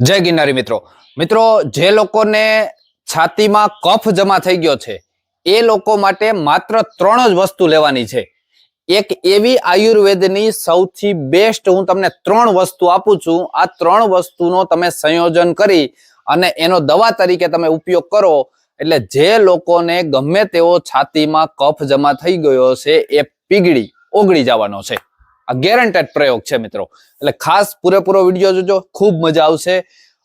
જય ગિરનારી મિત્રો. મિત્રો, જે લોકોને છાતીમાં કફ જમા થઈ ગયો છે, એ લોકો માટે માત્ર ત્રણ જ વસ્તુ લેવાની છે. એક એવી આયુર્વેદની સૌથી બેસ્ટ હું તમને ત્રણ વસ્તુ આપું છું. આ ત્રણ વસ્તુનો તમે સંયોજન કરી અને એનો દવા તરીકે તમે ઉપયોગ કરો, એટલે જે લોકોને ગમે તેવો છાતીમાં કફ જમા થઈ ગયો છે, એ પીગળી, ઓગળી જવાનો છે. આ ગેરંટેડ પ્રયોગ છે મિત્રો. એટલે ખાસ પૂરેપૂરો વીડિયો જોજો, ખૂબ મજા આવશે.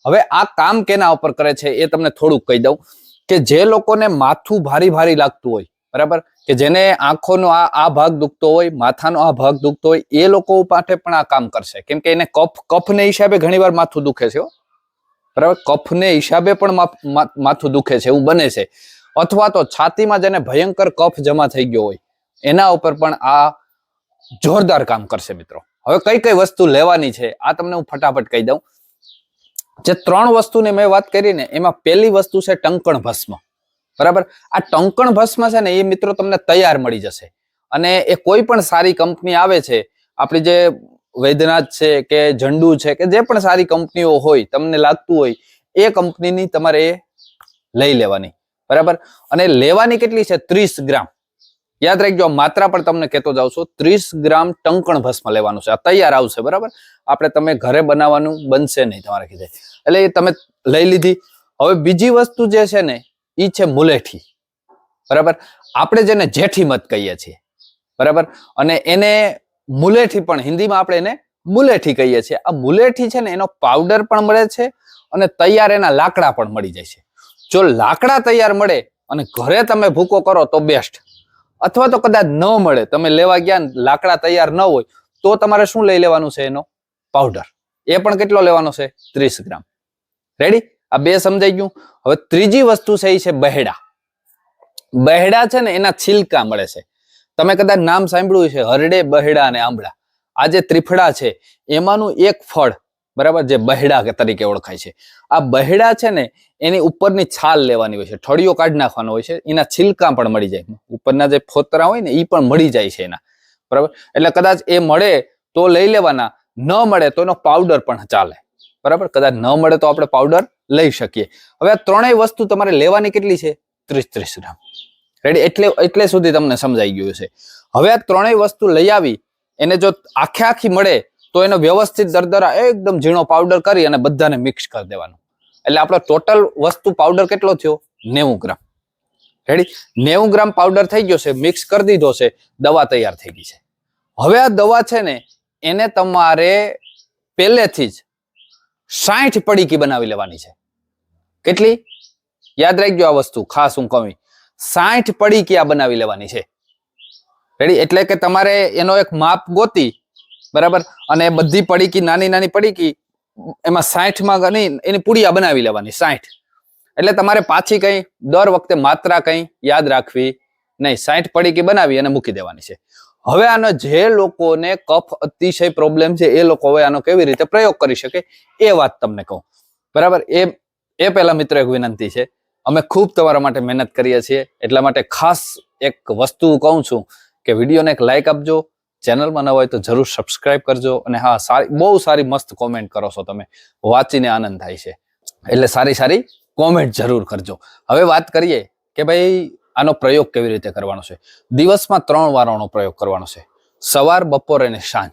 હવે આ કામ કેના ઉપર કરે છે એ તમને થોડુંક કહી દઉં કે જે લોકોને માથું ભારી ભારી લાગતું હોય, બરાબર? કે જેને આંખોનો આ આ ભાગ દુખતો હોય, માથાનો આ ભાગ દુખતો હોય, એ લોકો માટે પણ આ કામ કરશે. કેમ કે એને કફ, કફને હિસાબે ઘણીવાર માથું દુખે છે બરાબર? કફને હિસાબે પણ માથું દુખે છે, એવું બને છે. અથવા તો છાતીમાં જેને ભયંકર કફ જમા થઈ ગયો હોય, એના ઉપર પણ આ જોરદાર કામ કરશે મિત્રો. હવે કઈ કઈ વસ્તુ લેવાની છે, આ તમને હું ફટાફટ કહી દઉં. જે ત્રણ વસ્તુની મેં વાત કરી ને, એમાં પહેલી વસ્તુ છે ટંકણ ભસ્મ. બરાબર? આ ટંકણ ભસ્મ છે ને, એ મિત્રો તમને તૈયાર મળી જશે. અને એ કોઈ પણ સારી કંપની આવે છે, આપણી જે વૈદ્યનાથ છે કે ઝંડુ છે કે જે પણ સારી કંપનીઓ હોય, તમને લાગતું હોય, એ કંપનીની તમારે લઈ લેવાની. બરાબર? અને લેવાની કેટલી છે? ત્રીસ ગ્રામ. યાદ રાખજો માત્રા પણ તમને કહેતો જાઉં છું, ત્રીસ ગ્રામ ટંકણ ભસ્મ લેવાનું છે. આ તૈયાર આવશે, બરાબર? આપણે તમે ઘરે બનાવવાનું બનશે નહીં, તમારે કીધે. એટલે એ તમે લઈ લીધી. હવે બીજી વસ્તુ જે છે ને એ છે મુલેઠી. બરાબર? આપણે જેને જેઠી મત કહીએ છીએ. બરાબર? અને એને મુલેઠી પણ, હિન્દીમાં આપણે એને મુલેઠી કહીએ છીએ. આ મુલેઠી છે ને, એનો પાવડર પણ મળે છે અને તૈયાર એના લાકડા પણ મળી જાય છે. જો લાકડા તૈયાર મળે અને ઘરે તમે ભૂકો કરો તો બેસ્ટ અથવા તો કદાચ ન મળે, તમે લેવા ગયા લાકડા તૈયાર ન હોય, તો તમારે શું લઈ લેવાનું છે એનો? પાવડર એ પણ કેટલો લેવાનો છે? ત્રીસ ગ્રામ. રેડી આ બે સમજાઈ ગયું? હવે ત્રીજી વસ્તુ છે એ છે બહેડા. બહેડા છે ને એના છિલકા મળે છે. તમે કદાચ નામ સાંભળ્યું છે હરડે બહેડા અને આંબળા. આ જે ત્રિફળા છે, એમાંનું એક ફળ બરાબર? જે બહેડા તરીકે ઓળખાય છે. આ બહેડા છે ને, એની ઉપરની છાલ લેવાની હોય છે. ઠળિયો કાઢી નાખવાનો હોય છે. એના છિલકા પણ મળી જાય. ઉપરના જે ફોતરા હોય ને એ પણ મળી જાય છે એના. બરાબર? એટલે કદાચ એ મળે તો લઈ લેવાના. ન મળે તો એનો પાવડર પણ ચાલે. બરાબર? કદાચ ન મળે તો આપણે પાવડર લઈ શકીએ. હવે આ ત્રણેય વસ્તુ તમારે લેવાની કેટલી છે? ત્રીસ ત્રીસ ગ્રામ. રેડી એટલે એટલે સુધી તમને સમજાઈ ગયું છે હવે આ ત્રણેય વસ્તુ લઈ આવી. એને જો આખે આખી મળે તો એનો વ્યવસ્થિત દરદરા એકદમ ઝીણો પાવડર કરી અને બધાને મિક્સ કરી દેવાનું. એટલે આપણો ટોટલ વસ્તુ પાવડર કેટલો થયો? નેવું ગ્રામ. રેડી નેવું ગ્રામ પાવડર થઈ ગયો છે મિક્સ કરી દીધો છે, દવા તૈયાર થઈ ગઈ છે. હવે આ દવા છે ને, એને તમારે પહેલેથી જ સાઠ પડીકી બનાવી લેવાની છે. કેટલી? યાદ રાખજો આ વસ્તુ, ખાસ હું કહું. સાઠ પડીકી આ બનાવી લેવાની છે. રેડી એટલે કે તમારે એનો એક માપ ગોતી બરાબર? અને બધી પડીકી, નાની નાની પડીકી, એમાં સાઠમાં ગણી એની પુડિયા બનાવી લેવાની, સાઠ. એટલે તમારે પાછી કઈ દર વખતે માત્રા કઈ યાદ રાખવી નહીં. સાઠ પડીકી બનાવી અને મૂકી દેવાની છે. હવે આનો જે લોકોને કફ અતિશય પ્રોબ્લેમ છે, એ લોકો હવે આનો કેવી રીતે પ્રયોગ કરી શકે, એ વાત તમને કહું. બરાબર? એ એ પહેલા મિત્ર એક વિનંતી છે. અમે ખૂબ તમારા માટે મહેનત કરીએ છીએ. એટલા માટે ખાસ એક વસ્તુ કહું છું કે વિડીયોને એક લાઇક આપજો. ચેનલમાં ન હોય તો જરૂર સબસ્ક્રાઇબ કરજો અને હા, સારી, બહુ સારી મસ્ત કોમેન્ટ કરો છો તમે. વાંચીને આનંદ થાય છે. એટલે સારી સારી કોમેન્ટ જરૂર કરજો. હવે વાત કરીએ કે ભાઈ, આનો પ્રયોગ કેવી રીતે કરવાનો છે? દિવસમાં ત્રણ વાર આનો પ્રયોગ કરવાનો છે. સવાર, બપોર અને સાંજ.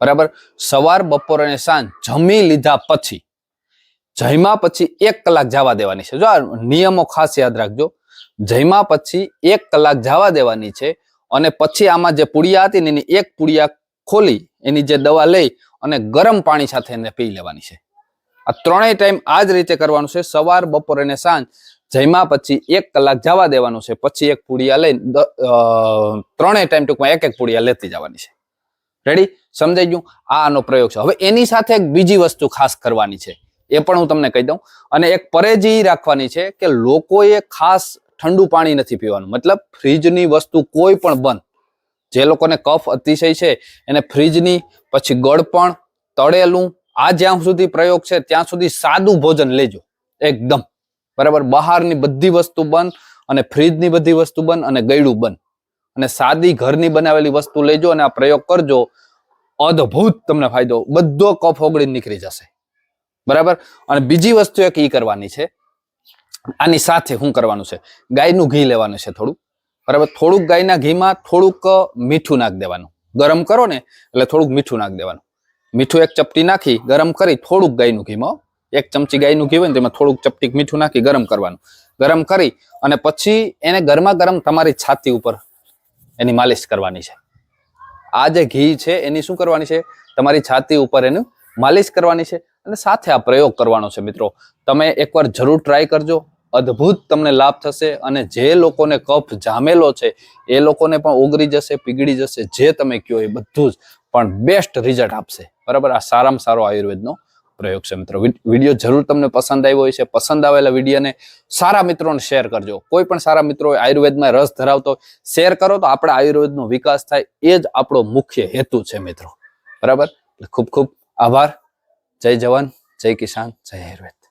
બરાબર? સવાર, બપોર અને સાંજ જમી લીધા પછી, જમ્યા પછી એક કલાક જવા દેવાની છે. જો આ નિયમો ખાસ યાદ રાખજો. જમ્યા પછી એક કલાક જવા દેવાની છે. અને પછી આમાં જે પુડિયા હતી ને એની એક પુડિયા ખોલી, એની જે દવા લઈ અને ગરમ પાણી સાથે એને પી લેવાની છે. આ ત્રણેય ટાઈમ આ જ રીતે કરવાનું છે. સવાર, બપોર અને સાંજ જમ્યા પછી એક કલાક જવા દેવાનું છે. પછી એક પુડિયા લઈ ત્રણેય ટાઈમ ટૂંકમાં એક એક પુડિયા લેતી જવાની છે. રેડી સમજાઈ ગયું? આ આનો પ્રયોગ છે. હવે એની સાથે એક બીજી વસ્તુ ખાસ કરવાની છે. એ પણ હું તમને કહી દઉં. અને એક પરેજી રાખવાની છે કે લોકોએ ખાસ ઠંડુ પાણી નથી પીવાનું. મતલબ ફ્રીજની વસ્તુ કોઈ પણ બંધ. જે લોકોને કફ અતિશય છે, એને ફ્રીજની, પછી ગળપણ, તળેલું, આ જ્યાં સુધી પ્રયોગ છે, ત્યાં સુધી સાદું ભોજન લેજો. એકદમ. બરાબર? બહારની બધી વસ્તુ બંધ અને ફ્રીજની બધી વસ્તુ બંધ અને ગળ્યું બંધ. અને સાદી ઘરની બનાવેલી વસ્તુ લેજો અને આ પ્રયોગ કરજો. અદ્ભુત તમને ફાયદો. બધો કફ ઓગળી નીકળી જશે. બરાબર? અને બીજી વસ્તુ એક ઈ કરવાની છે. આની સાથે શું કરવાનું છે? ગાયનું ઘી લેવાનું છે થોડું બરાબર? થોડુંક ગાયના ઘીમાં થોડુંક મીઠું નાખ દેવાનું. ગરમ કરો ને, એટલે થોડુંક મીઠું નાખ દેવાનું. મીઠું એક ચપટી નાખી, ગરમ કરી થોડુંક ગાયનું ઘીમાં એક ચમચી ગાયનું ઘી હોય ને, તેમાં થોડુંક ચપટી મીઠું નાખી, ગરમ કરવાનું. ગરમ કરી અને પછી એને ગરમા ગરમ તમારી છાતી ઉપર એની માલિશ કરવાની છે. આ જે ઘી છે, એની શું કરવાની છે? તમારી છાતી ઉપર એનું માલિશ કરવાની છે અને સાથે આ પ્રયોગ કરવાનો છે, મિત્રો. તમે એકવાર જરૂર ટ્રાય કરજો. અદ્ભુત તમને લાભ થશે અને જે લોકોને કફ જામેલો છે, એ લોકોને પણ ઓગરી જશે, પીગળી જશે, જે તમે કયો એ બધું જ પણ બેસ્ટ રિઝલ્ટ આપશે. બરાબર? આ સારામાં સારો આયુર્વેદનો પ્રયોગ છે મિત્રો. વીડિયો જરૂર તમને પસંદ આવ્યો હોય છે, પસંદ આવેલા વિડીયોને સારા મિત્રોને શેર કરજો. કોઈ પણ સારા મિત્રો આયુર્વેદમાં રસ ધરાવતો શેર કરો તો આપણે આયુર્વેદનો વિકાસ થાય, એ જ આપણો મુખ્ય હેતુ છે મિત્રો. બરાબર? ખૂબ ખૂબ આભાર. જય જવાન, જય કિસાન, જય આયુર્વેદ.